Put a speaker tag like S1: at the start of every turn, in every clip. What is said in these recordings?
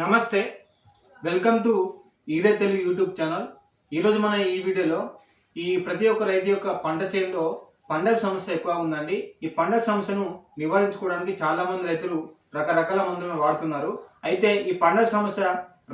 S1: నమస్తే welcome to ఈరే Telugu YouTube channel. ఈరోజు మన ఈ వీడియోలో ఈ ప్రతి ఒక్క రైతు యొక్క పంట చేనులో పండగ సమస్య ఎక్కువ ఉందండి. ఈ పండగ సమస్యను నివారించుకోవడానికి చాలామంది రైతులు రకరకాల మందులను వాడుతున్నారు. అయితే ఈ పండగ సమస్య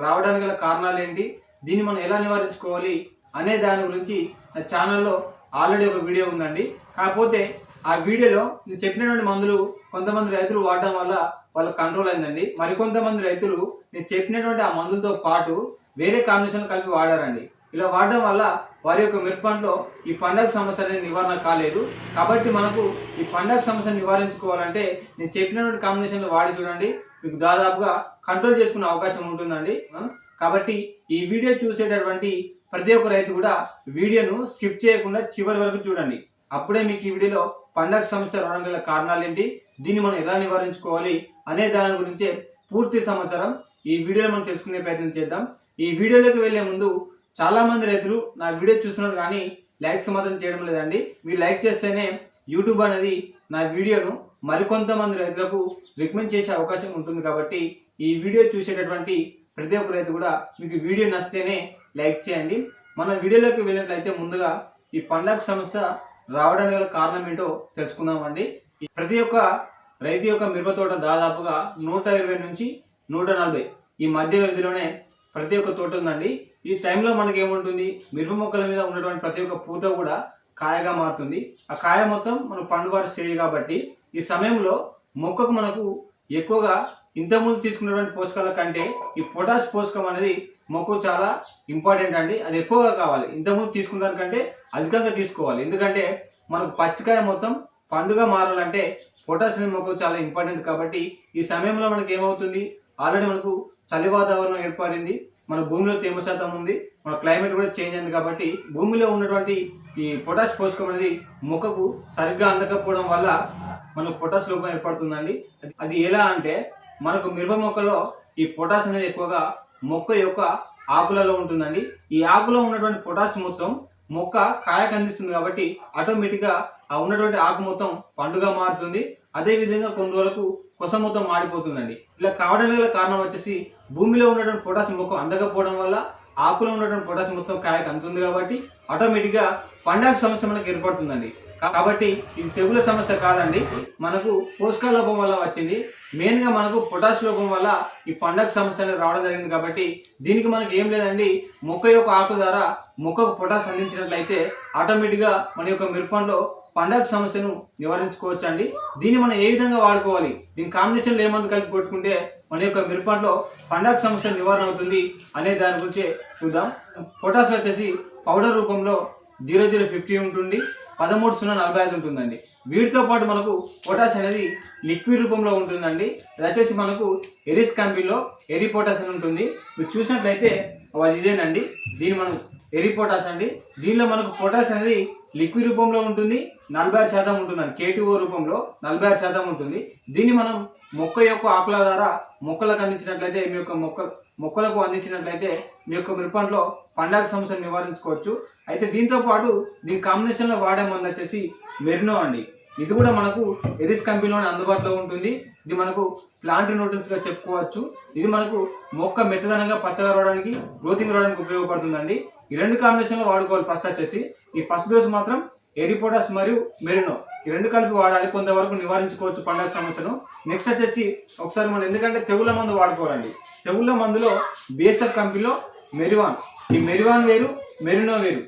S1: రావడానికి గల కారణాలు ఏంటి? దీన్ని మనం ఎలా నివారించుకోవాలి అనే దాని గురించి నా ఛానల్లో ఆల్రెడీ ఒక వీడియో ఉందండి. కాకపోతే ఆ వీడియోలో నేను చెప్పినటువంటి మందులు కొంతమంది రైతులు వాడడం వల్ల వాళ్ళకి కంట్రోల్ అయిందండి. మరికొంతమంది రైతులు నేను చెప్పినటువంటి ఆ మందులతో పాటు వేరే కాంబినేషన్ కలిపి వాడారండి. ఇలా వాడడం వల్ల వారి యొక్క మిరపంలో ఈ పండగ సమస్య అనేది నివారణ కాలేదు. కాబట్టి మనకు ఈ పండగ సమస్యను నివారించుకోవాలంటే నేను చెప్పినటువంటి కాంబినేషన్లు వాడి చూడండి. మీకు దాదాపుగా కంట్రోల్ చేసుకునే అవకాశం ఉంటుందండి. కాబట్టి ఈ వీడియో చూసేటటువంటి ప్రతి ఒక్క రైతు కూడా వీడియోను స్కిప్ చేయకుండా చివరి వరకు చూడండి. అప్పుడే మీకు ఈ వీడియోలో పండగ సమస్య రావడం గల కారణాలు ఏంటి దీన్ని మనం ఎలా నివారించుకోవాలి అనే దాని గురించే పూర్తి సమాచారం ఈ వీడియోలో మనం తెలుసుకునే ప్రయత్నం చేద్దాం. ఈ వీడియోలోకి వెళ్ళే ముందు చాలా మంది రైతులు నా వీడియో చూస్తున్నారు కానీ లైక్స్ మాత్రం చేయడం లేదండి. మీరు లైక్ చేస్తేనే యూట్యూబ్ అనేది నా వీడియోను మరికొంతమంది రైతులకు రికమెండ్ చేసే అవకాశం ఉంటుంది కాబట్టి ఈ వీడియో చూసేటటువంటి ప్రతి ఒక్క రైతు కూడా మీకు వీడియో నచ్చితేనే లైక్ చేయండి. మన వీడియోలోకి వెళ్ళినట్లయితే ముందుగా ఈ పండగ సమస్య రావడానికి గల కారణం ఏంటో తెలుసుకుందామండి. ప్రతి ఒక్క రైతు యొక్క మిరప తోట దాదాపుగా నూట ఇరవై నుంచి నూట నలభై ఈ మధ్య వ్యవధిలోనే ప్రతి ఒక్క తోట ఉందండి. ఈ టైంలో మనకి ఏముంటుంది? మిరప మొక్కల మీద ఉన్నటువంటి ప్రతి ఒక్క పూత కూడా కాయగా మారుతుంది. ఆ కాయ మొత్తం మన పండువారి స్టేజ్ కాబట్టి ఈ సమయంలో మొక్కకు మనకు ఎక్కువగా ఇంతకుముందు తీసుకున్నటువంటి పోషకాల కంటే ఈ పొటాష్ పోషకం అనేది మొక్కకు చాలా ఇంపార్టెంట్ అండి. అది ఎక్కువగా కావాలి. ఇంతకుముందు తీసుకున్న దానికంటే అధికంగా తీసుకోవాలి. ఎందుకంటే మనకు పచ్చికాయ మొత్తం పండుగ మారాలంటే పొటాష్ అనేది మొక్కకు చాలా ఇంపార్టెంట్ కాబట్టి ఈ సమయంలో మనకి ఏమవుతుంది? ఆల్రెడీ మనకు చలి వాతావరణం ఏర్పడింది. మన భూమిలో తేమ శాతం ఉంది. మన క్లైమేట్ కూడా చేంజ్ అయింది కాబట్టి భూమిలో ఉన్నటువంటి ఈ పొటాష్ పోషకం అనేది మొక్కకు సరిగ్గా అందకపోవడం వల్ల మనకు పొటాష్ లోపం ఏర్పడుతుందండి. అది- అది ఎలా అంటే మనకు మిరప మొక్కలో ఈ పొటాష్ అనేది ఎక్కువగా మొక్క యొక్క ఆకులలో ఉంటుందండి. ఈ ఆకులో ఉన్నటువంటి పొటాష్ మొత్తం మొక్క కాయకు అందిస్తుంది కాబట్టి ఆటోమేటిక్గా ఆ ఉన్నటువంటి ఆకు మొత్తం పండుగ మారుతుంది. అదే విధంగా కొన్ని రోజులకు కొస మొత్తం మాడిపోతుందండి. ఇలా కావడానికి గల కారణం వచ్చేసి భూమిలో ఉన్నటువంటి పొటాష్ మొక్క అందకపోవడం వల్ల ఆకులో ఉన్నటువంటి పొటాష్ మొత్తం కాయకు అందుతుంది కాబట్టి ఆటోమేటిక్గా పండగ సమస్య మనకు ఏర్పడుతుందండి. కాబట్టి ఇది తెగుల సమస్య కాదండి. మనకు పోషకాల లోపం వల్ల వచ్చింది. మెయిన్గా మనకు పొటాష్ లోపం వల్ల ఈ పండగ సమస్య అనేది రావడం జరిగింది కాబట్టి దీనికి మనకి ఏం లేదండి. మొక్క యొక్క ఆకు ద్వారా మొక్కకు పొటాష్ అందించినట్లయితే ఆటోమేటిక్గా మన యొక్క మిరపంలో పండగ సమస్యను నివారించుకోవచ్చు అండి దీన్ని మనం ఏ విధంగా వాడుకోవాలి? దీని కాంబినేషన్లో ఏమందు కలిపి కొట్టుకుంటే మన యొక్క మిరపంలో పండగ సమస్య నివారణ అవుతుంది అనే దాని గురించి చూద్దాం. పొటాష్ వచ్చేసి పౌడర్ రూపంలో జీరో జీరో ఫిఫ్టీ ఉంటుంది పదమూడు సున్నా నలభై ఐదు ఉంటుందండి. వీటితో పాటు మనకు పొటాష్ అనేది లిక్విడ్ రూపంలో ఉంటుందండి. అది వచ్చేసి మనకు ఎరిస్ కంపెనీలో ఎరి పొటాష్ అని ఉంటుంది. మీరు చూసినట్లయితే అది ఇదేనండి. దీన్ని మనం ఎరి పొటాష్ అండి. దీనిలో మనకు పొటాష్ అనేది లిక్విడ్ రూపంలో ఉంటుంది నలభై ఆరు శాతం ఉంటుందండి. కేటీఓ రూపంలో నలభై ఆరు శాతం ఉంటుంది. దీన్ని మనం మొక్క యొక్క ఆకుల ద్వారా మొక్కలకు అందించినట్లయితే మీ యొక్క మొక్క మొక్కలకు అందించినట్లయితే మీ యొక్క మిరపంలో పండగ సమస్యను నివారించుకోవచ్చు. అయితే దీంతో పాటు దీని కాంబినేషన్లో వాడే మందు వచ్చేసి మెరినో అండి. ఇది కూడా మనకు ఎరిస్ కంపెనీలోనే అందుబాటులో ఉంటుంది. ఇది మనకు ప్లాంట్ న్యూట్రన్స్గా చెప్పుకోవచ్చు. ఇది మనకు మొక్క మెత్తదనంగా పచ్చగా రావడానికి గ్రోతింగ్ రావడానికి ఉపయోగపడుతుందండి. ఈ రెండు కాంబినేషన్లో వాడుకోవాలి ఫస్ట్ వచ్చేసి. ఈ ఫస్ట్ డోస్ మాత్రం ఎరిపోటాస్ మరియు మెరినో. ఈ రెండు కలిపి వాడాలి కొంతవరకు నివారించుకోవచ్చు పండగ సమస్యను. నెక్స్ట్ వచ్చేసి ఒకసారి మనం ఎందుకంటే తెగుళ్ళ మందు వాడుకోవాలండి. తెగుళ్ళ మందులో బిఎస్ఎఫ్ కంపెనీలో మెరివాన్. ఈ మెరివాన్ వేరు మెరినో వేరు.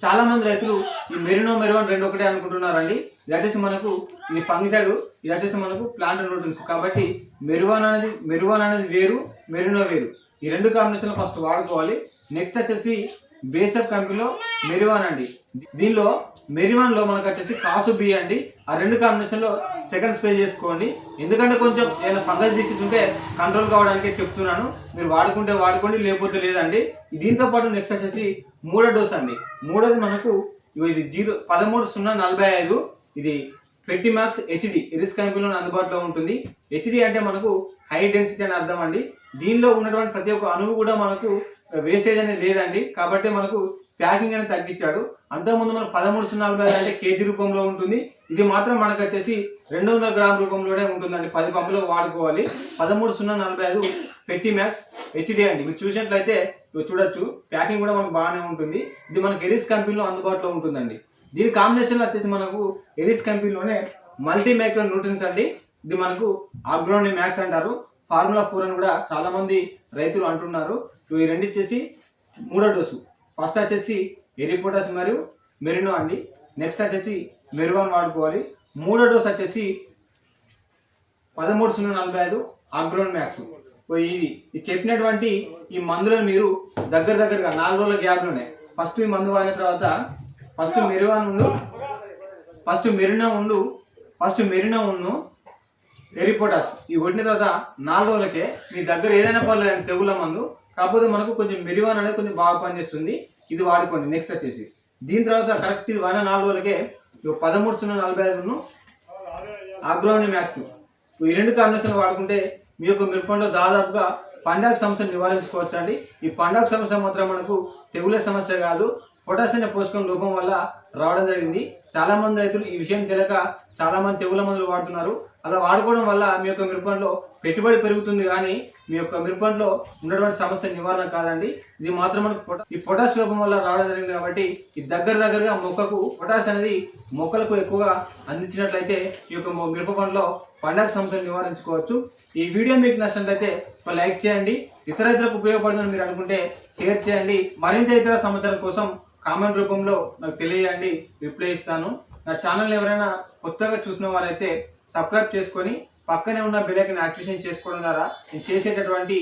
S1: చాలా మంది రైతులు ఈ మెరినో మెరివాన్ రెండు ఒకటే అనుకుంటున్నారండి. ఇది వచ్చేసి మనకు ఇది ఫంగిసైడ్ ఇది వచ్చేసి మనకు ప్లాంట్ న్యూట్రన్స్ కాబట్టి మెరువాన్ అనేది మెరువాన్ అనేది వేరు మెరినో వేరు. ఈ రెండు కాంబినేషన్ ఫస్ట్ వాడుకోవాలి. నెక్స్ట్ వచ్చేసి బేసప్ కంపెనీలో మెరివాన్ అండి. దీనిలో మెరివాన్లో మనకు వచ్చేసి కాసు బి అండి. ఆ రెండు కాంబినేషన్లో సెకండ్ స్ప్రే చేసుకోండి. ఎందుకంటే కొంచెం ఏదైనా ఫంగస్ డిసీజ్ ఉంటే కంట్రోల్ కావడానికి చెప్తున్నాను. మీరు వాడుకుంటే వాడుకోండి లేకపోతే లేదండి. దీంతో పాటు నెక్స్ట్ వచ్చేసి మూడో డోస్ అండి. మూడోది మనకు ఇది జీరో పదమూడు సున్నా నలభై ఐదు. ఇది ఫెట్టి మార్క్స్ హెచ్డి ఎరిస్ కంపెనీలో అందుబాటులో ఉంటుంది. హెచ్డి అంటే మనకు హై డెన్సిటీ అని అర్థం అండి. దీనిలో ఉన్నటువంటి ప్రతి ఒక్క అణువు కూడా మనకు వేస్టేజ్ అనేది లేదండి. కాబట్టి మనకు ప్యాకింగ్ అనేది తగ్గించాడు. అంతకుముందు మనకు పదమూడు సున్నా నలభై ఐదు అంటే కేజీ రూపంలో ఉంటుంది. ఇది మాత్రం మనకు వచ్చేసి రెండు వందల గ్రామ్ రూపంలోనే ఉంటుందండి. పది పంపులో వాడుకోవాలి. పదమూడు సున్నా నలభై ఐదు పెట్టి మ్యాక్స్ హెచ్డి అండి. మీరు చూసినట్లయితే చూడొచ్చు. ప్యాకింగ్ కూడా మనకు బాగానే ఉంటుంది. ఇది మనకి ఎరిస్ కంపెనీలో అందుబాటులో ఉంటుందండి. దీని కాంబినేషన్లో వచ్చేసి మనకు ఎరిస్ కంపెనీలోనే మల్టీ మైక్రో న్యూట్రిన్స్ అండి. ఇది మనకు ఆగ్రోని మ్యాక్స్ అంటారు. ఫార్ములా ఫోర్ అని కూడా చాలామంది రైతులు అంటున్నారు ఇవి రెండు వచ్చేసి మూడో డోసు. ఫస్ట్ వచ్చేసి ఎరిపోటస్ మరియు మెరినో అండి. నెక్స్ట్ వచ్చేసి మెరువాన్ వాడుకోవాలి. మూడో డోస్ వచ్చేసి పదమూడు సున్నా నలభై ఐదు ఆగ్రోన్ మ్యాక్స్. ఇది ఇది చెప్పినటువంటి ఈ మందులను మీరు దగ్గర దగ్గరగా నాలుగు రోజుల గ్యాప్లోనే ఫస్ట్ ఈ మందు వాడిన తర్వాత ఫస్ట్ మెరువాన్ ఉండు ఫస్ట్ మెరినా ఉండు ఫస్ట్ మెరినా ఉండు ఎరిపోటాస్ ఈ కొట్టిన తర్వాత నాలుగు రోజులకే మీ దగ్గర ఏదైనా పర్లేదు తెగుల మందు కాకపోతే మనకు కొంచెం మెరివాన్ అనేది కొంచెం బాగా పనిచేస్తుంది. ఇది వాడుకోండి. నెక్స్ట్ వచ్చేసి. దీని తర్వాత కరెక్ట్ ఇది వాడిన నాలుగు రోజులకే పదమూడు సున్నా నలభై ఐదును అగ్రోని మ్యాక్స్. ఈ రెండు కాంబినేషన్ వాడుకుంటే మీ యొక్క మిరపంలో దాదాపుగా పండగ సమస్యను నివారించుకోవచ్చు అండి ఈ పండగ సమస్య మాత్రం మనకు తెగుల సమస్య కాదు. పొటాషియం పోషకం లోపం వల్ల రావడం జరిగింది. చాలామంది రైతులు ఈ విషయం తెలియక చాలామంది తెగుల మందులు వాడుతున్నారు. అలా వాడుకోవడం వల్ల మీ యొక్క మిరపంలో పెట్టుబడి పెరుగుతుంది కానీ మీ యొక్క మిరపంలో ఉన్నటువంటి సమస్య నివారణ కాదండి. ఇది మాత్రం ఈ పొటాష్ లోపం వల్ల రావడం జరిగింది కాబట్టి ఈ దగ్గర దగ్గరగా మొక్కకు పొటాష్ అనేది మొక్కలకు ఎక్కువగా అందించినట్లయితే ఈ యొక్క మిరప పంటలో పండగ సమస్యలు నివారించుకోవచ్చు. ఈ వీడియో మీకు నచ్చినట్లయితే ఒక లైక్ చేయండి. ఇతర ఇతరులకు ఉపయోగపడుతుందని మీరు అనుకుంటే షేర్ చేయండి. మరింత ఇతర సమాచారం కోసం కామెంట్ రూపంలో నాకు తెలియజేయండి రిప్లై ఇస్తాను. నా ఛానల్ ఎవరైనా కొత్తగా చూసిన వారైతే సబ్స్క్రైబ్ చేసుకొని పక్కనే ఉన్న బెల్లైకన్ యాక్టివేషన్ చేసుకోవడం ద్వారా నేను చేసేటటువంటి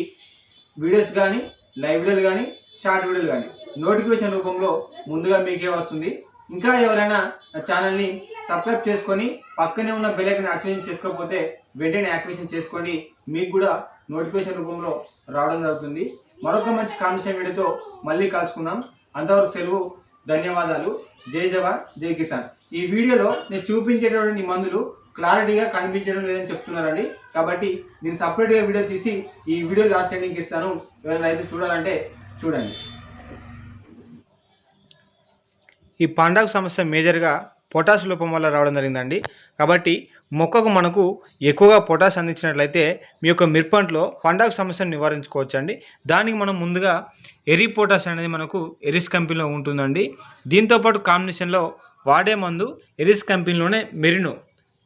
S1: వీడియోస్ కానీ లైవ్ వీడియోలు కానీ షార్ట్ వీడియోలు కానీ నోటిఫికేషన్ రూపంలో ముందుగా మీకే వస్తుంది. ఇంకా ఎవరైనా నా ఛానల్ని సబ్స్క్రైబ్ చేసుకొని పక్కనే ఉన్న బెల్ యాక్టివేషన్ చేసుకోకపోతే వెంటనే యాక్టివేషన్ చేసుకోండి. మీకు కూడా నోటిఫికేషన్ రూపంలో రావడం జరుగుతుంది. మరొక మంచి కాంబినేషన్ వీడియోతో మళ్ళీ కలుసుకుందాం. అంతవరకు సెలవు ధన్యవాదాలు. జై జవాన్ జై కిసాన్. ఈ వీడియోలో నేను చూపించేటటువంటి మందులు క్లారిటీగా కనిపించడం లేదని చెప్తున్నారండి. కాబట్టి నేను సపరేట్గా వీడియో తీసి ఈ వీడియో లాస్ట్ ఎండింగ్కి ఇస్తాను. ఎవరైనా అయితే చూడాలంటే చూడండి. ఈ పండగ సమస్య మేజర్గా పొటాష్ లోపం వల్ల రావడం జరిగిందండి. కాబట్టి మొక్కకు మనకు ఎక్కువగా పొటాష్ అందించినట్లయితే మీ యొక్క మిర్పంట్లో పండగ సమస్యను నివారించుకోవచ్చు అండి దానికి మనం ముందుగా ఎరి పొటాష్ అనేది మనకు ఎరిస్ కంపెనీలో ఉంటుందండి. దీంతోపాటు కాంబినేషన్లో వాడే మందు ఎరిస్ కంపెనీలోనే మెరిను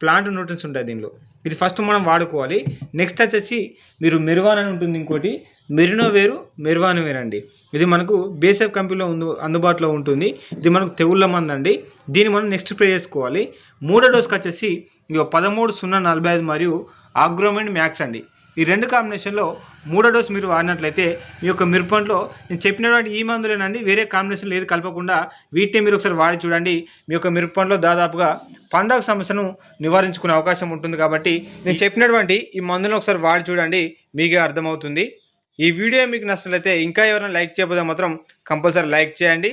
S1: ప్లాంట్ న్యూట్రిన్స్ ఉంటాయి దీనిలో. ఇది ఫస్ట్ మనం వాడుకోవాలి. నెక్స్ట్ వచ్చేసి మీరు మెరువాన్ అని ఉంటుంది ఇంకోటి. మెరినో వేరు మెరువాన్ వేరు అండి ఇది మనకు బేసఫ్ కంపెనీలో ఉంది అందుబాటులో ఉంటుంది. ఇది మనకు తెగుళ్ళ మంది అండి దీన్ని మనం నెక్స్ట్ ప్రే చేసుకోవాలి. మూడో డోస్కి వచ్చేసి ఇక పదమూడు సున్నా నలభై ఐదు మరియు ఆగ్రోమెంట్ మ్యాక్స్ అండి. ఈ రెండు కాంబినేషన్లో మూడో డోస్ మీరు వాడినట్లయితే మీ యొక్క మిరపంట్లో నేను చెప్పినటువంటి ఈ మందులేనండి వేరే కాంబినేషన్లో ఏది కలపకుండా వీటిని మీరు ఒకసారి వాడి చూడండి. మీ యొక్క మిరపంట్లో దాదాపుగా పండగ సమస్యను నివారించుకునే అవకాశం ఉంటుంది కాబట్టి నేను చెప్పినటువంటి ఈ మందులను ఒకసారి వాడి చూడండి మీకే అర్థమవుతుంది. ఈ వీడియో మీకు నచ్చినట్లయితే ఇంకా ఎవరైనా లైక్ చేయకపోతే మాత్రం కంపల్సరీ లైక్ చేయండి.